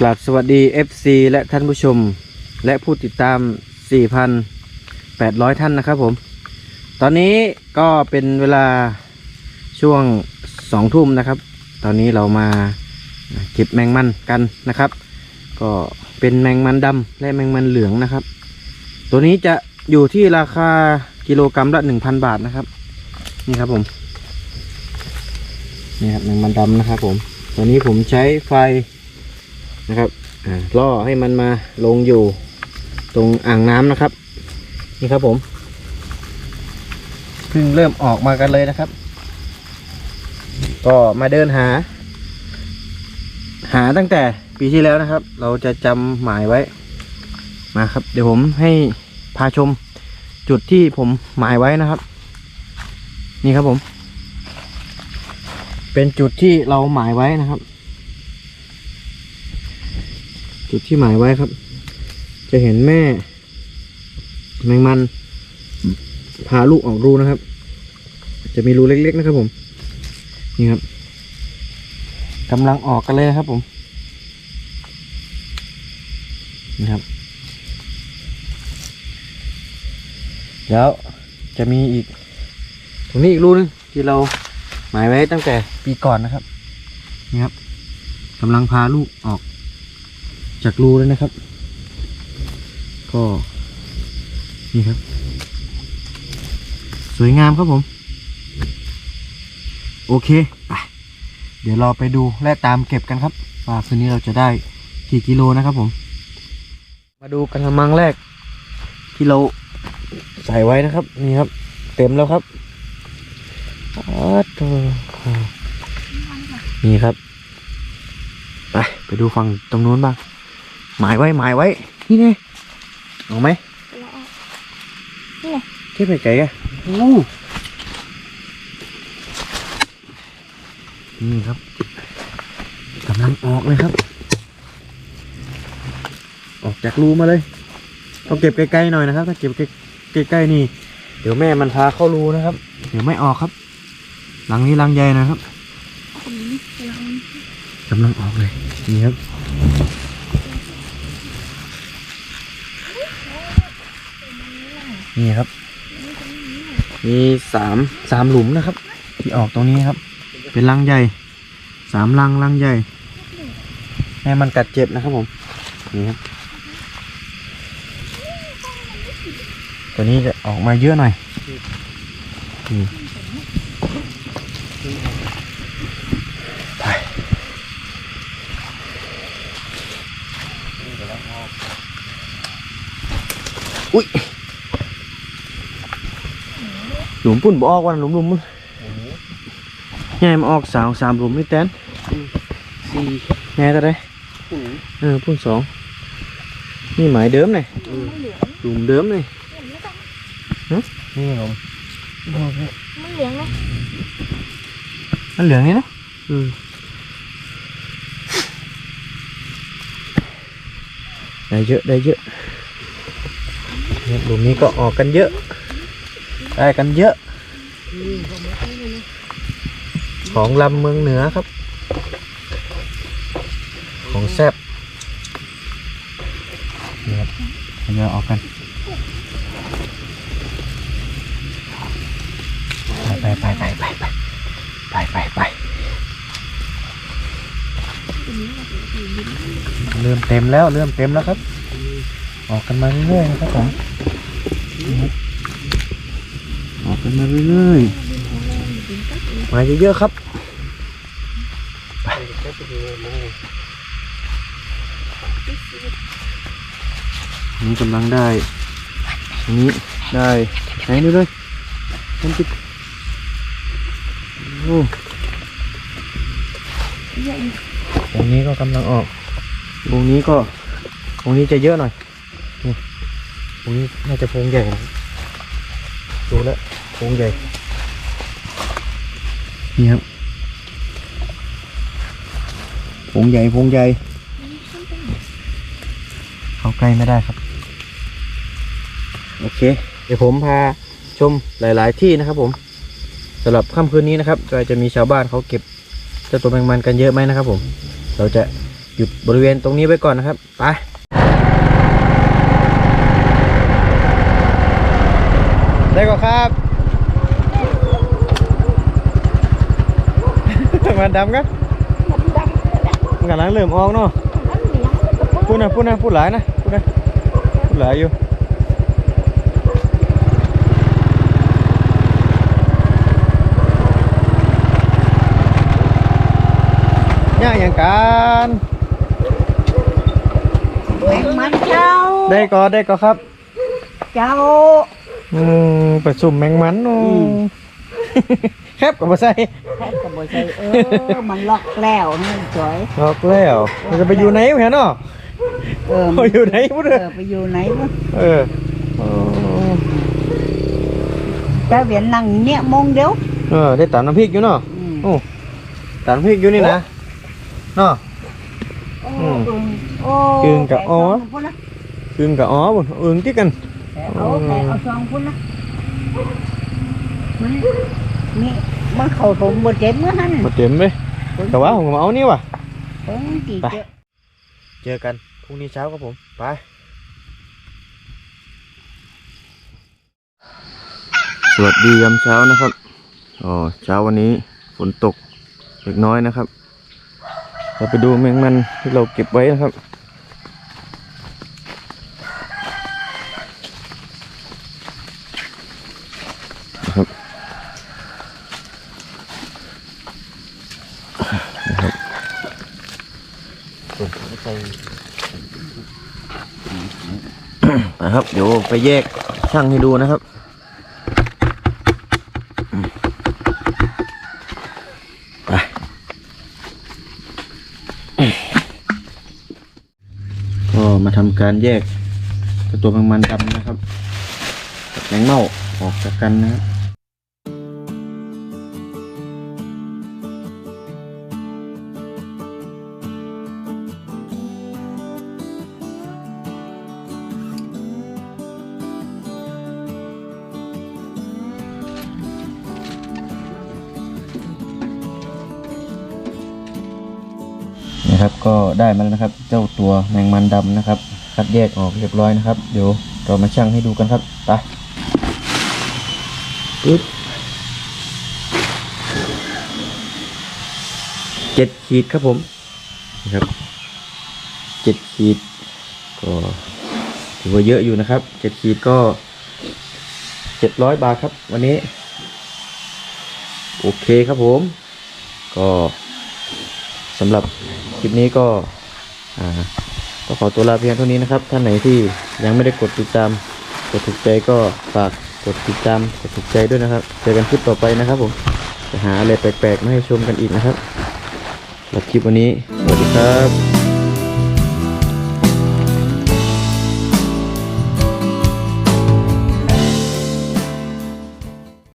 กราบสวัสดี FC และท่านผู้ชม และผู้ติดตาม 4,800 ท่านนะครับผม ตอนนี้ก็เป็นเวลาช่วง2ทุ่มนะครับ ตอนนี้เรามาเก็บแมงมันกันนะครับ ก็เป็นแมงมันดำและแมงมันเหลืองนะครับ ตัวนี้จะอยู่ที่ราคากิโลกรัมละ1,000 บาทนะครับ นี่ครับผมนี่ครับแมงมันดำนะครับผม ตัวนี้ผมใช้ไฟ นะครับอ่าล่อให้มันมาลงอยู่ตรงอ่างน้ำนะครับ นี่ครับผมเพิ่งเริ่มออกมากันเลยนะครับ ก็มาเดินหา หาตั้งแต่ปีที่แล้วนะครับ เราจะจำหมายไว้มาครับ เดี๋ยวผมให้พาชมจุดที่ผมหมายไว้นะครับ นี่ครับผม เป็นจุดที่เราหมายไว้นะครับ จุดที่หมายไว้ครับ จะเห็นแม่ แมงมันพาลูกออกรูนะครับ จะมีรูเล็กๆนะครับผม นี่ครับกำลังออกกันเลยครับผมนี่ครับ แล้วจะมีอีกตรงนี้อีกรูนึงที่เราหมายไว้ตั้งแต่ปีก่อนนะครับนี่ครับกำลังพาลูกออก จากรูเลยนะครับ ก็นี่ครับ สวยงามครับผม โอเคไปเดี๋ยวเราไปดูและตามเก็บกันครับว่าคืนนี้เราจะได้กี่กิโลนะครับผม มาดูกระมังแรก ที่เราใส่ไว้นะครับ นี่ครับ เต็มแล้วครับอ้าวโถ่นี่ครับ ไป ไปดูฝั่งตรงนู้นบ้าง หมายไว้หมายไว้ นี่ไงเอาไหมนี่ไงเทียบไปไกลอะโอ้นี่ครับกำลังออกเลยครับ ออกจากรูมาเลยต้องเก็บไกลๆหน่อยนะครับ ถ้าเก็บใกล้ๆนี่ เดี๋ยวแม่มันพาเข้ารูนะครับ เดี๋ยวไม่ออกครับ หลังนี้หลังใหญ่นะครับผมลองกำลังออกเลยนี่ครับ นี่ครับ มีสามสามหลุมนะครับ ที่ออกตรงนี้ครับ เป็นรังใหญ่สามรังรังใหญ่ให้มันกัดเจ็บนะครับผมนี่ครับตัวนี้จะออกมาเยอะหน่อยนี่ไปอุ้ย หลุมปุ่นบออกวันหลุมหลุมมันใหญ่มาออกสาวสามหลุมไม่แตนสี่แง่ตัวได้หูเออปุ่นสองนี่หมายเดิมเลยไม่เหลืองหลุมเดิมเลยไม่ต้องนี่ผมไม่เหลืองนะมันเหลืองนี่นะอืมได้เยอะได้เยอะเนี่ยหลุมนี้ก็ออกกันเยอะ ได้กันเยอะ ของลำเมืองเหนือครับ ของแซบนี่ครับทยอยออกกัน ไปไปไปไปไปไปไปไปเริ่มเต็มแล้วเริ่มเต็มแล้วครับ ออกกันมาเรื่อยๆนะครับผม กกันมาเรื่อยๆมาเยอะๆครับนี่กำลังได้อันนี้ได้ไหนดูเลยมันติดโอ้เยอะอยู่วงนี้ก็กำลังออกวงนี้ก็วงนี้จะเยอะหน่อยนี่วงนี้น่าจะโพงใหญ่นะดูแล้ว โพงใหญ่นี่ครับโพงใหญ่โพงใหญ่เข้าใกล้ไม่ได้ครับ โอเค เดี๋ยวผมพาชมหลาย ๆ ที่นะครับ ผมสำหรับค่ำคืนนี้นะครับก็จะมีชาวบ้านเขาเก็บเจ้าตัวแมงมันกันเยอะไหมนะครับ ผม เราจะหยุดบริเวณตรงนี้ไว้ก่อนนะครับไปได้ก็ครับ มาดำกันมันกำลังเริ่มออกเนาะพูดนะพูดนะพูดหลายนะพูดนะพูดหลายอยู่ย่างอย่างกันแมงมันเจ้า ได้ก็ได้ก็ครับ เจ้า อืมประชุมแมงมันโอ้อืม แคบกับมาใส่แค่กระบอกใจเออมันล็อกแล้วนี่สวยออกแล้วมันจะไปอยู่ไหนวะเนาะเออไปอยู่ไหนพุทธเออไปอยู่ไหนวะเออเออเจ้าเวียนนั่งเนี่ยมองเดียวเออได้ตามน้ำพริกอยู่เนาะอืมโอ้ตามน้ำพริกอยู่นี่นะเนาะโอ้อืมอึ่งโอ้อึ่งกับอ๋อแพุ่นนะอึงกับอ๋อบุญอึงที่กันแต่เอาแต่เอาซองพุ่นนะมั นนี่มันเข้าถมบนเจ็บเมื่อหันมาเต็มเลยแต่ว่าผมก็มาเอานี่ว่ะ เพิ่งกี่ไป เจอเจอกันพรุ่งนี้เช้าครับผมไปสวัสดียามเช้านะครับอ๋อเช้าวันนี้ฝนตกเล็กน้อยนะครับ เราไปดูแมงมันที่เราเก็บไว้นะครับนะครับนะครับ นะครับ เดี๋ยวไปแยกช่างให้ดูนะครับก็มาทำการแยกตัวแมงมันดำนะครับกับแมงเม่าออกจากกันนะครับ นะครับ ก็ได้มาแล้วนะครับ เจ้าตัวแมงมันดำนะครับ คัดแยกออกเรียบร้อยนะครับ เดี๋ยวเรามาชั่งให้ดูกันครับไปปึ๊บเจ็ดขีดครับผมนะครับเจ็ดขีดก็ถือว่าเยอะอยู่นะครับเจ็ดขีดก็เจ็ดร้อยบาทครับ วันนี้ โอเคครับผม ก็สำหรับ คลิปนี้ก็อ่าก็ขอตัวลาเพียงเท่านี้นะครับ ท่านไหนที่ยังไม่ได้กดติดตาม กดถูกใจก็ฝากกดติดตาม กดถูกใจด้วยนะครับ เจอกันคลิปต่อไปนะครับผมจะหาอะไรแปลกๆมาให้ชมกันอีกนะครับสำหรับคลิปวันนี้ สวัสดีครับ